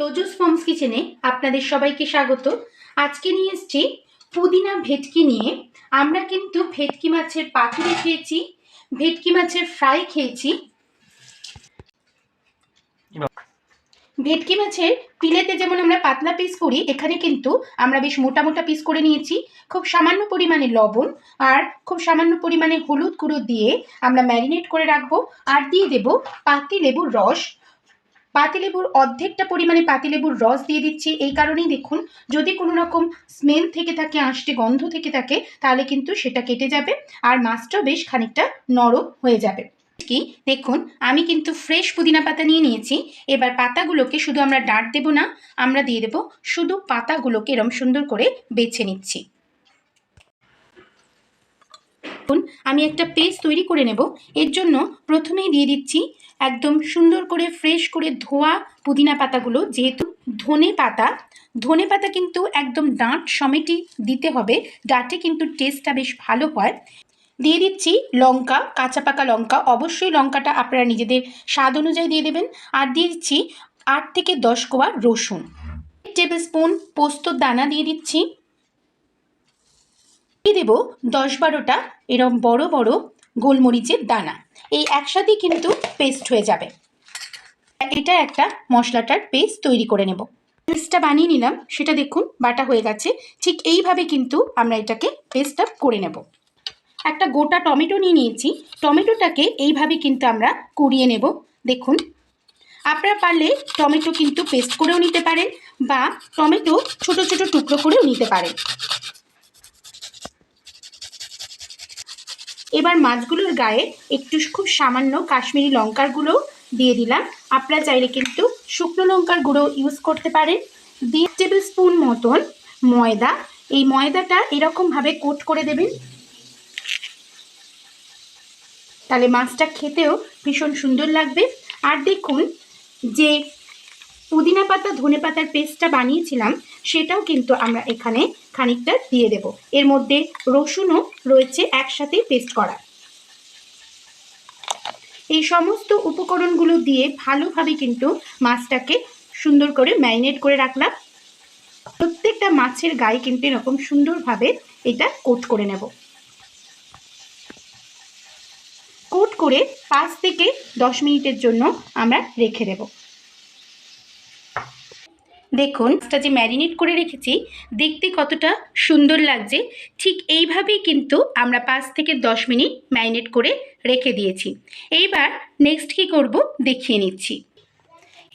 তোজস forms কিচেনে আপনাদের সবাইকে স্বাগত। আজকে নিয়ে এসছি পুদিনা ভেটকি নিয়ে। আমরা কিন্তু ভেটকি মাছের পাতুরি খেয়েছি, ভেটকি মাছের ফ্রাই খেয়েছি। ভেটকি মাছের পিলেতে যেমন আমরা পাতলা পিস করি, এখানে কিন্তু আমরা বেশ মোটা মোটা পিস করে নিয়েছি। খুব সামান্য পরিমাণে লবণ আর খুব সামান্য পরিমাণে হলুদ গুঁড়ো দিয়ে আমরা ম্যারিনেট করে রাখব। আর দিয়ে দেব পাতি লেবুর রস। পাতিলেবুর অর্ধেকটা পরিমাণে পাতিলেবুর রস দিয়ে দিচ্ছি। এই কারণেই দেখুন, যদি কোনো রকম স্মেল থেকে থাকে, আঁশটে গন্ধ থেকে থাকে, তাহলে কিন্তু সেটা কেটে যাবে আর মাছটাও বেশ খানিকটা নরম হয়ে যাবে। কি? দেখুন, আমি কিন্তু ফ্রেশ পুদিনা পাতা নিয়ে নিয়েছি। এবার পাতাগুলোকে শুধু আমরা ডাঁট দেব না, আমরা দিয়ে দেব শুধু পাতাগুলোকে এরম সুন্দর করে বেছে নিচ্ছি। দেখুন, আমি একটা পেস্ট তৈরি করে নেব। এর জন্য প্রথমেই দিয়ে দিচ্ছি একদম সুন্দর করে ফ্রেশ করে ধোয়া পুদিনা পাতাগুলো, যেহেতু ধনে পাতা। ধনে পাতা কিন্তু একদম ডাঁট সমেতই দিতে হবে, ডাঁটে কিন্তু টেস্টটা বেশ ভালো হয়। দিয়ে দিচ্ছি লঙ্কা, কাঁচা পাকা লঙ্কা। অবশ্যই লঙ্কাটা আপনারা নিজেদের স্বাদ অনুযায়ী দিয়ে দেবেন। আর দিয়ে দিচ্ছি আট থেকে দশ কোয়া রসুন। টেবিল স্পুন পোস্তর দানা দিয়ে দিচ্ছি। দিয়ে দেবো দশ বারোটা এরম বড় বড় গোলমরিচের দানা। এই একসাথেই কিন্তু পেস্ট হয়ে যাবে। এটা একটা মশলাটার পেস্ট তৈরি করে নেব। পেস্টটা বানিয়ে নিলাম, সেটা দেখুন বাটা হয়ে গেছে। ঠিক এইভাবে কিন্তু আমরা এটাকে পেস্টটা করে নেব। একটা গোটা টমেটো নিয়ে নিয়েছি। টমেটোটাকে এইভাবে কিন্তু আমরা কুড়িয়ে নেব। দেখুন, আপনারা পারলে টমেটো কিন্তু পেস্ট করেও নিতে পারেন বা টমেটো ছোট ছোট টুকরো করেও নিতে পারেন। এবার মাছগুলোর গায়ে একটু খুব সামান্য কাশ্মীরি লঙ্কার গুঁড়ো দিয়ে দিলাম। আপনারা চাইলে কিন্তু শুকনো লঙ্কার গুঁড়ো ইউজ করতে পারেন। দিয়ে টেবিল স্পুন মতন ময়দা। এই ময়দাটা এরকমভাবে কোট করে দেবেন। তাহলে মাছটা খেতেও ভীষণ সুন্দর লাগবে। আর দেখুন যে পুদিনা পাতা, ধনে পাতার পেস্টটা বানিয়েছিলাম, সেটাও কিন্তু আমরা এখানে খানিকটা দিয়ে দেব। এর মধ্যে রসুনও রয়েছে একসাথে পেস্ট করা। এই সমস্ত উপকরণগুলো দিয়ে ভালোভাবে কিন্তু মাছটাকে সুন্দর করে ম্যারিনেট করে রাখলাম। প্রত্যেকটা মাছের গায়ে কিন্তু এরকম সুন্দরভাবে এটা কোট করে নেব। কোট করে পাঁচ থেকে দশ মিনিটের জন্য আমরা রেখে দেবো। দেখুন এটা যে ম্যারিনেট করে রেখেছি, দেখতে কতটা সুন্দর লাগছে। ঠিক এইভাবেই কিন্তু আমরা পাঁচ থেকে দশ মিনিট ম্যারিনেট করে রেখে দিয়েছি। এইবার নেক্সট কী করব দেখিয়ে নিচ্ছি।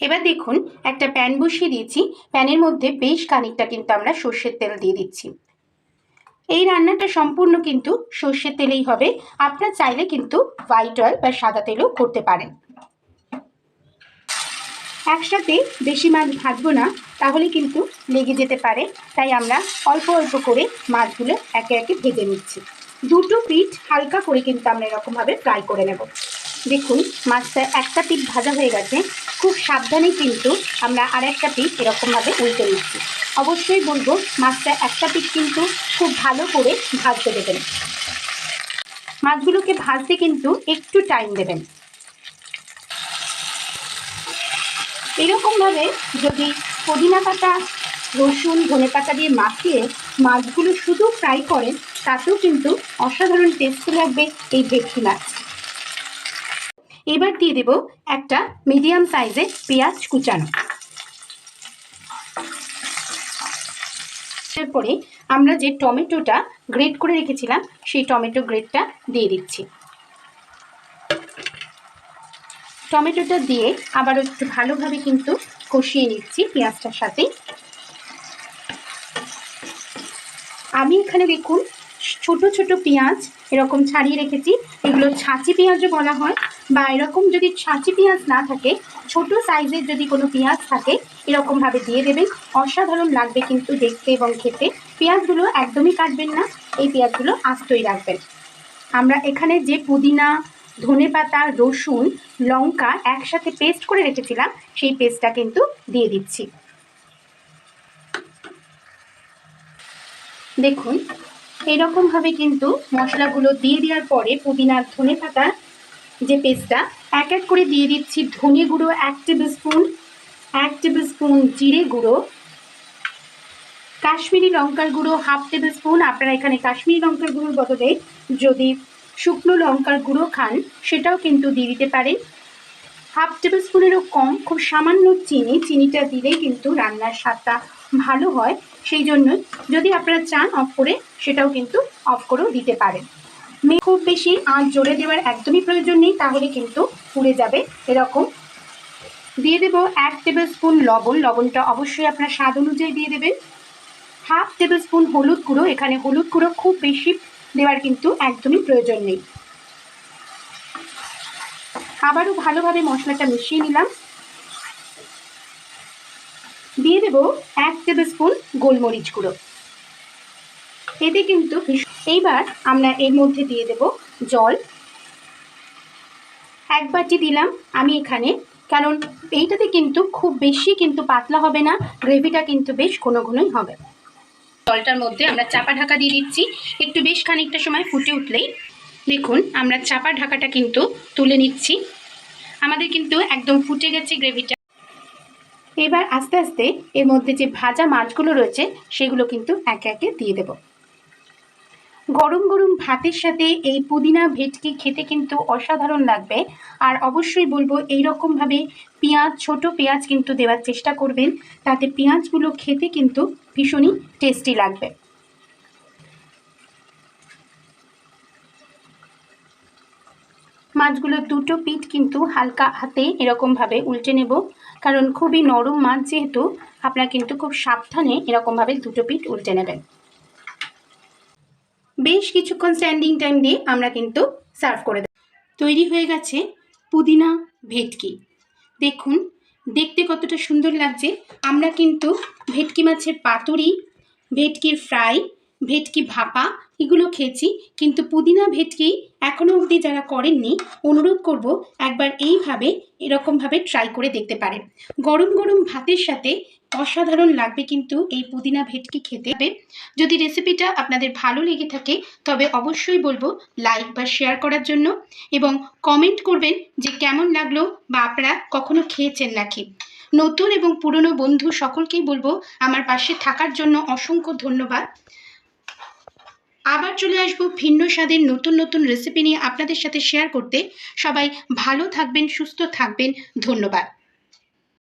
এবার দেখুন, একটা প্যান বসিয়ে দিয়েছি। প্যানের মধ্যে বেশ খানিকটা কিন্তু আমরা সর্ষের তেল দিয়ে দিচ্ছি। এই রান্নাটা সম্পূর্ণ কিন্তু সর্ষের তেলেই হবে। আপনার চাইলে কিন্তু হোয়াইট অয়েল বা সাদা তেলও করতে পারেন। একসাথে বেশি মাছ ভাজবো না, তাহলে কিন্তু লেগে যেতে পারে। তাই আমরা অল্প অল্প করে মাছগুলো একে একে ভেজে নিচ্ছি। দুটো পিঠ হালকা করে কিন্তু আমরা এরকমভাবে ফ্রাই করে নেব। দেখুন, মাছটা একটা পিঠ ভাজা হয়ে গেছে। খুব সাবধানে কিন্তু আমরা আর একটা পিঠ এরকমভাবে উল্টে নিচ্ছি। অবশ্যই বলব, মাছটা একটা পিঠ কিন্তু খুব ভালো করে ভাজতে দেবেন। মাছগুলোকে ভাজতে কিন্তু একটু টাইম দেবেন। এরকমভাবে যদি পুদিনা পাতা, রসুন, ধনে পাতা দিয়ে মাখিয়ে মাছগুলো শুধু ফ্রাই করেন তাতেও কিন্তু অসাধারণ টেস্টি লাগবে এই ভেটকি মাছ। এবার দিয়ে দেব একটা মিডিয়াম সাইজের পেঁয়াজ কুচানো। এরপরে আমরা যে টমেটোটা গ্রেট করে রেখেছিলাম, সেই টমেটো গ্রেটটা দিয়ে দিচ্ছি। টমেটোটা দিয়ে আবারও একটু ভালোভাবে কিন্তু কষিয়ে নিচ্ছি পেঁয়াজটার সাথে। আমি এখানে দেখুন, ছোট ছোট পেঁয়াজ এরকম ছাড়িয়ে রেখেছি। এগুলো ছাঁচি পেঁয়াজও বলা হয় বা এরকম যদি ছাঁচি পেঁয়াজ না থাকে, ছোট সাইজের যদি কোনো পেঁয়াজ থাকে, এরকমভাবে দিয়ে দেবেন। অসাধারণ লাগবে কিন্তু দেখতে এবং খেতে। পেঁয়াজগুলো একদমই কাটবেন না, এই পেঁয়াজগুলো আস্তই রাখবেন। আমরা এখানে যে পুদিনা ধনে পাতা, রসুন, লঙ্কা একসাথে পেস্ট করে রেখেছিলাম, সেই পেস্টটা কিন্তু দিয়ে দিচ্ছি। দেখুন, এইরকমভাবে কিন্তু মশলাগুলো দিয়ে দেওয়ার পরে পুদিনার ধনে পাতা যে পেস্টটা এক এক করে দিয়ে দিচ্ছি ধনে গুঁড়ো এক টেবিল স্পুন এক টেবিল স্পুন জিরে গুঁড়ো, কাশ্মীরি লঙ্কার গুঁড়ো হাফ টেবিল স্পুন আপনারা এখানে কাশ্মীরি লঙ্কার গুঁড়োর বদলে যদি শুকনো লঙ্কার গুঁড়ো খান, সেটাও কিন্তু দিয়ে দিতে পারেন হাফ টেবিল স্পুনেরও কম, খুব সামান্য চিনি, চিনিটা দিলেই কিন্তু রান্নার স্বাদটা ভালো হয়। সেই জন্য যদি আপনারা চান অফ করে, সেটাও কিন্তু অফ করেও দিতে পারেন। মে খুব বেশি আঁচ জোরে দেওয়ার একদমই প্রয়োজন নেই, তাহলে কিন্তু পুড়ে যাবে এরকম। দিয়ে দেবো এক টেবিল স্পুন লবণ, লবণটা অবশ্যই আপনার স্বাদ অনুযায়ী দিয়ে দেবেন। হাফ টেবিল স্পুন হলুদ গুঁড়ো, এখানে হলুদ গুঁড়ো খুব বেশি দেওয়ার কিন্তু একদমই প্রয়োজন নেই। আবারও ভালোভাবে মশলাটা মিশিয়ে নিলাম। দিয়ে দেবো এক টেবিল স্পুন গোলমরিচ গুঁড়ো। এতে কিন্তু এইবার আমরা এর মধ্যে দিয়ে দেব জল। এক বাটি দিলাম আমি এখানে, কারণ এইটাতে কিন্তু খুব বেশি কিন্তু পাতলা হবে না, গ্রেভিটা কিন্তু বেশ ঘন ঘনই হবে। জলটার মধ্যে আমরা চাপা ঢাকা দিয়ে দিচ্ছি। একটু বেশ খানিকটা সময় ফুটে উঠলেই দেখুন, আমরা চাপা ঢাকাটা কিন্তু তুলে নিচ্ছি। আমাদের কিন্তু একদম ফুটে গেছে গ্রেভিটা। এবার আস্তে আস্তে এর মধ্যে যে ভাজা মাছগুলো রয়েছে, সেগুলো কিন্তু একে একে দিয়ে দেব। গরম গরম ভাতের সাথে এই পুদিনা ভেটকি খেতে কিন্তু অসাধারণ লাগবে। আর অবশ্যই বলব এই রকমভাবে পেঁয়াজ, ছোট পেঁয়াজ কিন্তু দেওয়ার চেষ্টা করবেন। তাতে পেঁয়াজগুলো খেতে কিন্তু ভীষণই টেস্টি লাগবে। মাছগুলোর দুটো পিঠ কিন্তু হালকা হাতে এরকমভাবে উল্টে নেব। কারণ খুবই নরম মাছ যেহেতু, আপনারা কিন্তু খুব সাবধানে এরকমভাবে দুটো পিঠ উল্টে নেবেন। বেশ কিছুক্ষণ স্ট্যান্ডিং টাইম দিয়ে আমরা কিন্তু সার্ভ করে দেব। তৈরি হয়ে গেছে পুদিনা ভেটকি। দেখুন, দেখতে কতটা সুন্দর লাগছে। আমরা কিন্তু ভেটকি মাছের পাতুরি, ভেটকির ফ্রাই ভেটকি ভাপা এগুলো খেয়েছি, কিন্তু পুদিনা ভেটকি এখনও অবধি যারা করেননি, অনুরোধ করব একবার এইভাবে, এরকমভাবে ট্রাই করে দেখতে পারেন। গরম গরম ভাতের সাথে অসাধারণ লাগবে কিন্তু এই পুদিনা ভেটকি খেতে। হবে যদি রেসিপিটা আপনাদের ভালো লেগে থাকে, তবে অবশ্যই বলব লাইক বা শেয়ার করার জন্য এবং কমেন্ট করবেন যে কেমন লাগল বা আপনারা কখনো খেয়েছেন নাকি। নতুন এবং পুরনো বন্ধু সকলকেই বলব, আমার পাশে থাকার জন্য অসংখ্য ধন্যবাদ। আবার চলে আসব ভিন্ন স্বাদের নতুন নতুন রেসিপি নিয়ে আপনাদের সাথে শেয়ার করতে। সবাই ভালো থাকবেন, সুস্থ থাকবেন। ধন্যবাদ।